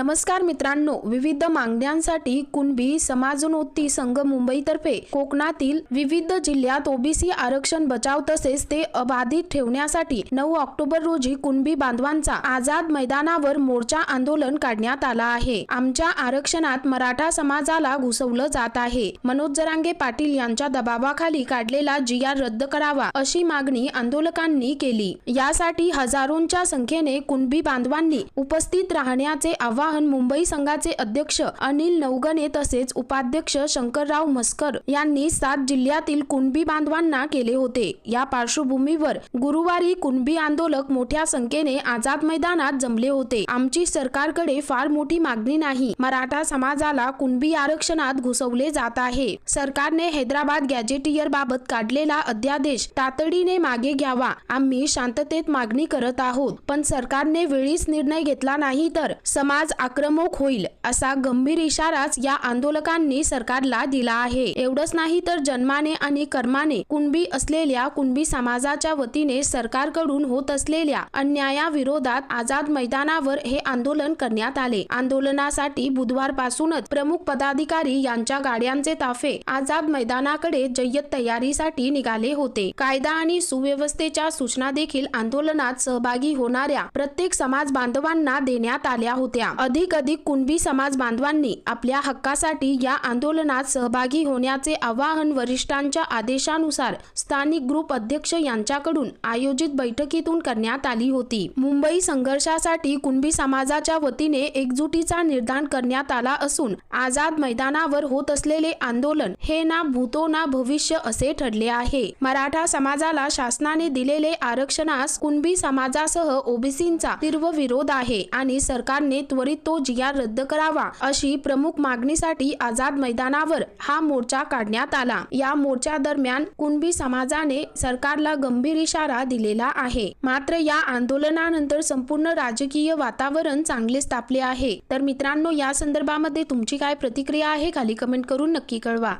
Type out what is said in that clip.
नमस्कार मित्रांनो विविध मागण्यांसाठी कुणबी समाजोन्नती संघ मुंबईतर्फे कोकणातील विविध जिल्ह्यात ओबीसी आरक्षण बचाव तसेच ते अबाधित ठेवण्यासाठी नऊ ऑक्टोबर रोजी कुणबी बांधवांचा आझाद मैदानावर मोर्चा आंदोलन काढण्यात आला आहे. आमच्या आरक्षणात मराठा समाजाला घुसवलं जात आहे. मनोज जरांगे पाटील यांच्या दबावाखाली काढलेला जी आर रद्द करावा अशी मागणी आंदोलकांनी केली. यासाठी हजारोंच्या संख्येने कुणबी बांधवांनी उपस्थित राहण्याचे आवाहन मुंबई संघाचे अध्यक्ष अनिल नवगणे तसेच उपाध्यक्ष शंकरराव मस्कर यांनी सात जिल्ह्यातील कुणबी बांधवांना केले होते. या पार्श्वभूमीवर गुरुवारी कुणबी आंदोलक मोठ्या संख्येने आझाद मैदानात जमले होते. आमची सरकारकडे फार मोठी मागणी नाही. मराठा समाजाला कुणबी आरक्षणात घुसवले जात आहे. सरकारने हैदराबाद गॅजेटियर बाबत काढलेला अध्यादेश तातडीने मागे घ्यावा. आम्ही शांततेत मागणी करत आहोत. पण सरकारने वेळीच निर्णय घेतला नाही तर समाज आक्रमक होईल असा गंभीर इशाराच या आंदोलकांनी सरकारला दिला आहे. एवढंच नाही तर जन्माने आणि कर्माने कुणबी असलेल्या कुणबी समाजाच्या वतीने सरकारकडून होत असलेल्या अन्यायाविरोधात आझाद मैदानावर हे आंदोलन करण्यात आले. आंदोलनासाठी बुधवारपासूनच प्रमुख पदाधिकारी यांच्या गाड्यांचे ताफे आझाद मैदानाकडे जय्यत तयारीसाठी निघाले होते. कायदा आणि सुव्यवस्थेच्या सूचना देखील आंदोलनात सहभागी होणाऱ्या प्रत्येक समाज बांधवांना देण्यात आल्या होत्या. अधिक अधिक कुणबी समाज बांधवांनी आपल्या हक्कासाठी या आंदोलनात सहभागी होण्याचे आवाहन वरिष्ठांच्या आदेशानुसार स्थानिक ग्रुप अध्यक्ष यांच्याकडून आयोजित बैठकीतून करण्यात आली होती. मुंबई संघर्षासाठी कुणबी समाजाच्या वतीने एकजुटीचा निर्धार करण्यात आला असून आझाद मैदानावर होत असलेले आंदोलन हे ना भूतो ना भविष्य असे ठरले आहे. मराठा समाजाला शासनाने दिलेले आरक्षणास कुणबी समाजासह ओबीसींचा तीव्र विरोध आहे आणि सरकारने त्वरित तो जिया रद्द करावा अशी प्रमुख मागणीसाठी आझाद मैदानावर हा मोर्चा काढण्यात आला. या मोर्चा दरम्यान कुणबी समाजाने सरकारला गंभीर इशारा दिलेला आहे. मात्र या आंदोलनानंतर संपूर्ण राजकीय वातावरण चांगलेच तापले आहे. तर मित्रांनो या संदर्भामध्ये तुमची काय प्रतिक्रिया आहे? खाली कमेंट करून नक्की कळवा.